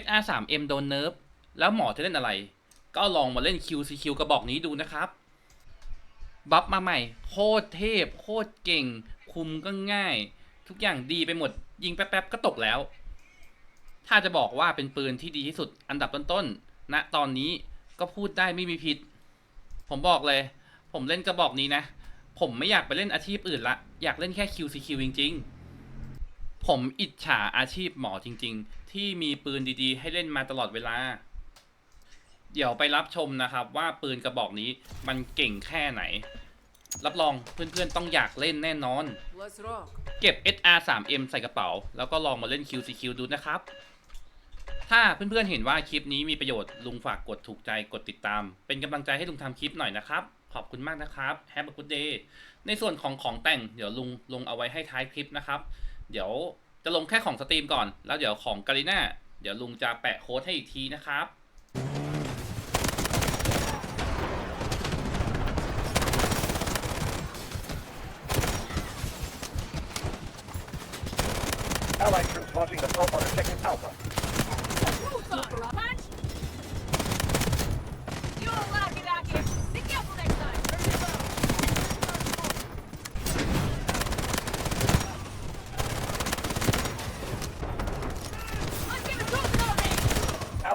SR 3 M โดนเนิร์ฟแล้วหมอจะเล่นอะไร ก็ลองมาเล่น QCQ กระบอกนี้ดูนะครับ บัฟมาใหม่ โคตรเทพ โคตรเก่ง คุมก็ง่าย ทุกอย่างดีไปหมด ยิงแป๊บๆก็ตกแล้ว ถ้าจะบอกว่าเป็นปืนที่ดีที่สุดอันดับต้นๆณตอนนี้ก็พูดได้ไม่มีผิด ผมบอกเลย ผมเล่นกระบอกนี้นะ ผมไม่อยากไปเล่นอาชีพอื่นละ อยากเล่นแค่ QCQ จริง ๆ ผมอิจฉาอาชีพหมอจริง ๆ ที่มีปืนดีๆ ให้เล่นมาตลอดเวลา เดี๋ยวไปรับชมนะครับ ว่าปืนกระบอกนี้มันเก่งแค่ไหน รับรองเพื่อนๆต้องอยากเล่นแน่นอน Let's rock. เก็บ SR 3 M ใส่กระเป๋า แล้วก็ลองมาเล่น QCQ ดูนะครับ ถ้าเพื่อนๆเห็นว่าคลิปนี้มีประโยชน์ลุงฝากกดถูกใจกดติดตาม เป็นกำลังใจให้ลุงทำคลิปหน่อยนะครับขอบคุณมากนะครับ Have a good day ในส่วนของของแต่งเดี๋ยวลุงลงเอาไว้ให้ท้ายคลิปนะครับ เดี๋ยวจะลงแค่ของสตรีมก่อน แล้วเดี๋ยวของกาลิน่าเดี๋ยวลุงจะแปะโค้ดให้อีกทีนะครับ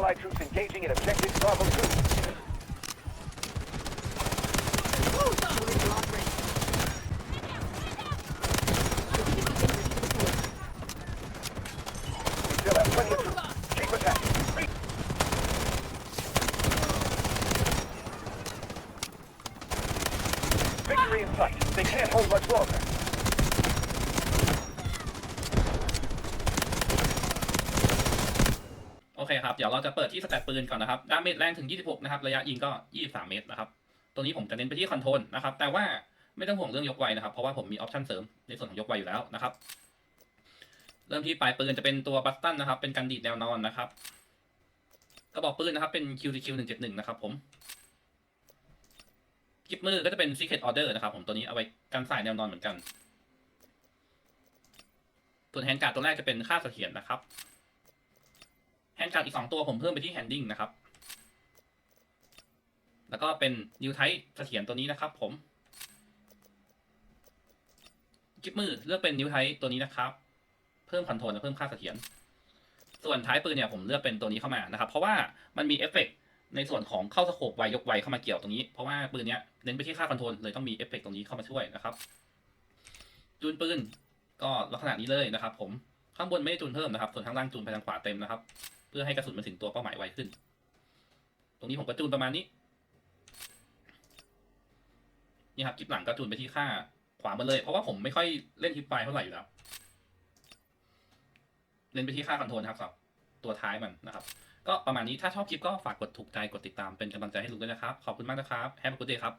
Allied troops engaging at objective Bravo 2. We still have plenty of troops. Victory in sight. They can't hold much longer. เคครับ เดี๋ยวเราจะเปิดที่สแตทปืนก่อนนะครับ ดาเมจแรงถึง 26 นะครับ ระยะยิงก็ 23 เมตรนะครับ ตัวนี้ผมจะเน้นไปที่คอนโทรลนะครับ แต่ว่าไม่ต้องห่วงเรื่องยกไวนะครับ เพราะว่าผมมีออปชันเสริมในส่วนของยกไวอยู่แล้วนะครับ เริ่มที่ปลายปืนจะเป็นตัวบัสตันนะครับ เป็นการดีดแนวนอนนะครับ กระบอกปืนนะครับ เป็น QTQ 171 นะครับ ผมกิบมือก็จะเป็น Secret Order นะครับ ผมตัวนี้เอาไว้กันสายแนวนอนเหมือนกัน ส่วนแฮนด์การ์ดตัวแรกจะเป็นค่าเสถียรนะครับ นด์การ์ดอีกสองตัวผมเพิ่มไปที่แฮนดิ้งนะครับ แล้วก็เป็นนิวไทป์เสถียรตัวนี้นะครับ ผมกิบมือเลือกเป็นนิวไทป์ตัวนี้นะครับ เพิ่มคอนโทรลและเพิ่มค่าเสถียรส่วนท้ายปืนเนี่ยผมเลือกเป็นตัวนี้เข้ามานะครับ เพราะว่ามันมีเอฟเฟกต์ในส่วนของเข้าสโคปไวยกไวเข้ามาเกี่ยวตรงนี้ เพราะว่าปืนเนี้ยเน้นไปที่ค่าคอนโทรลเลยต้องมีเอฟเฟกต์ตรงนี้เข้ามาช่วยนะครับจูนปืนก็ลักษณะนี้เลยนะครับ ผมข้างบนไม่ได้จูนเพิ่มนะครับ ส่วนข้างล่างจูนไปทางขวาเต็มนะครับ เพื่อให้กระสุนมาถึงตัวเป้าหมายไวขึ้น ตรงนี้ผมก็จูนประมาณนี้ นี่ครับคลิปหลังก็จูนไปที่ค่าขวามาเลย เพราะว่าผมไม่ค่อยเล่นคลิปไฟเท่าไหร่อยู่แล้ว เล่นไปที่ค่าคอนโทรลนครับสำหรับ ตัวท้ายมันนะครับ ก็ประมาณนี้ถ้าชอบคลิปก็ฝากกดถูกใจกดติดตามเป็นกำลังใจให้ลุงด้วยนะครับ ขอบคุณมากนะครับแฮปปี้กูเดย์ครับ